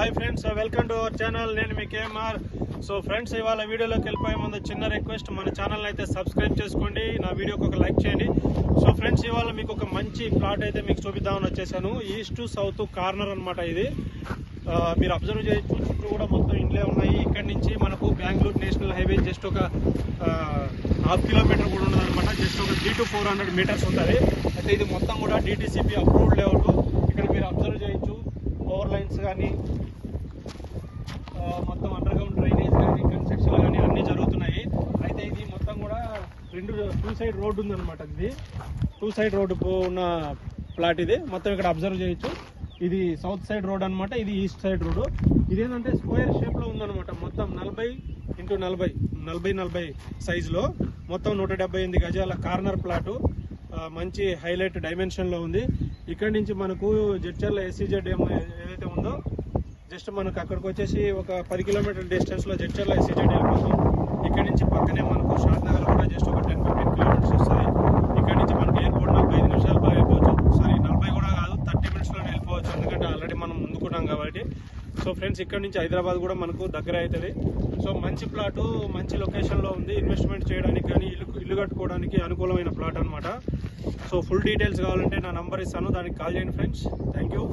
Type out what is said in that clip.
Hi friends welcome to our channel నేను మీ KMR so friends ఇవాళ వీడియోలోకి వెళ్ళిపోయే ముందు చిన్న రిక్వెస్ట్ మన ఛానల్ అయితే సబ్స్క్రైబ్ చేసుకోండి. నా వీడియోకి ఒక లైక్ చేయండి. సో ఫ్రెండ్స్ ఇవాళ మీకు ఒక మంచి ప్లాట్ అయితే మీకు చూపిద్దామని వచ్చేసాను. ఈస్ట్ సౌత్ కార్నర్ అనమాట ఇది. Uh, మీరు అబ్జర్వ్ చేయొచ్చు చుట్టూ కూడా మొత్తం ఇండ్లే ఉన్నాయి. ఇక్కడ నుంచి మనకు బెంగళూరు నేషనల్ హైవే జస్ట్ ఒక uh, హాఫ్ కిలోమీటర్ కూడా ఉన్నది అనమాట జస్ట్ ఒక three to four hundred metres ఉంటుంది. అయితే ఇది మొత్తం కూడా డిటీసీపీ అప్రూవ్డ్ లేఅవుట్ ఇక్కడ మీరు అబ్జర్వ్ చేయొచ్చు పవర్ లైన్స్ కానీ మొత్తం అండర్ గ్రౌండ్ డ్రైనేజ్ కానీ కన్స్ట్రక్షన్ కానీ అన్నీ జరుగుతున్నాయి. అయితే ఇది మొత్తం కూడా రెండు టూ సైడ్ రోడ్డు ఉందన్నమాట ఇది. టూ సైడ్ రోడ్డు ఉన్న ప్లాట్ ఇది. మొత్తం ఇక్కడ అబ్జర్వ్ చేయొచ్చు. ఇది సౌత్ సైడ్ రోడ్ అన్నమాట ఇది ఈస్ట్ సైడ్ రోడ్ ఇదేంటంటే స్క్వేర్ షేప్లో ఉందన్నమాట. మొత్తం నలభై ఇంటూ నలభై నలభై నలభై సైజులో మొత్తం నూట డెబ్బై ఎనిమిది గజాల కార్నర్ ప్లాటు మంచి హైలైట్ డైమెన్షన్లో ఉంది. ఇక్కడ నుంచి మనకు జడ్చర్ల ఎస్సీజెడ్ ఏదైతే ఉందో జస్ట్ మనకు అక్కడికి వచ్చేసి ఒక పది కిలోమీటర్ డిస్టెన్స్లో జడ్చర్ల ఎస్సీజెడ్ వెళ్ళిపోతాం. ఇక్కడ నుంచి పక్కనే మనకు షాద్ నగర్ కూడా జస్ట్ ఒక టెన్ ఫిఫ్టీన్ కిలోమీటర్స్ వస్తుంది. ఇక్కడ నుంచి మనకి ఎయిర్పోర్ట్ నలభై ఐదు నిమిషాలు వెళ్ళిపోవచ్చు సారీ నలభై కూడా కాదు థర్టీ మినిట్స్ వెళ్ళిపోవచ్చు. ఎందుకంటే ఆల్రెడీ మనం ముందుకున్నాం కాబట్టి. సో ఫ్రెండ్స్ ఇక్కడ నుంచి హైదరాబాద్ కూడా మనకు దగ్గర అవుతుంది. సో మంచి ప్లాట్ మంచి లొకేషన్లో ఉంది. ఇన్వెస్ట్మెంట్ చేయడానికి కానీ ఇల్లు ఇల్లు కట్టుకోవడానికి అనుకూలమైన ప్లాట్ అనమాట సో ఫుల్ డీటెయిల్స్ కావాలంటే నా నంబర్ ఇస్తాను. దానికి కాల్ చేయండి ఫ్రెండ్స్ థ్యాంక్ యూ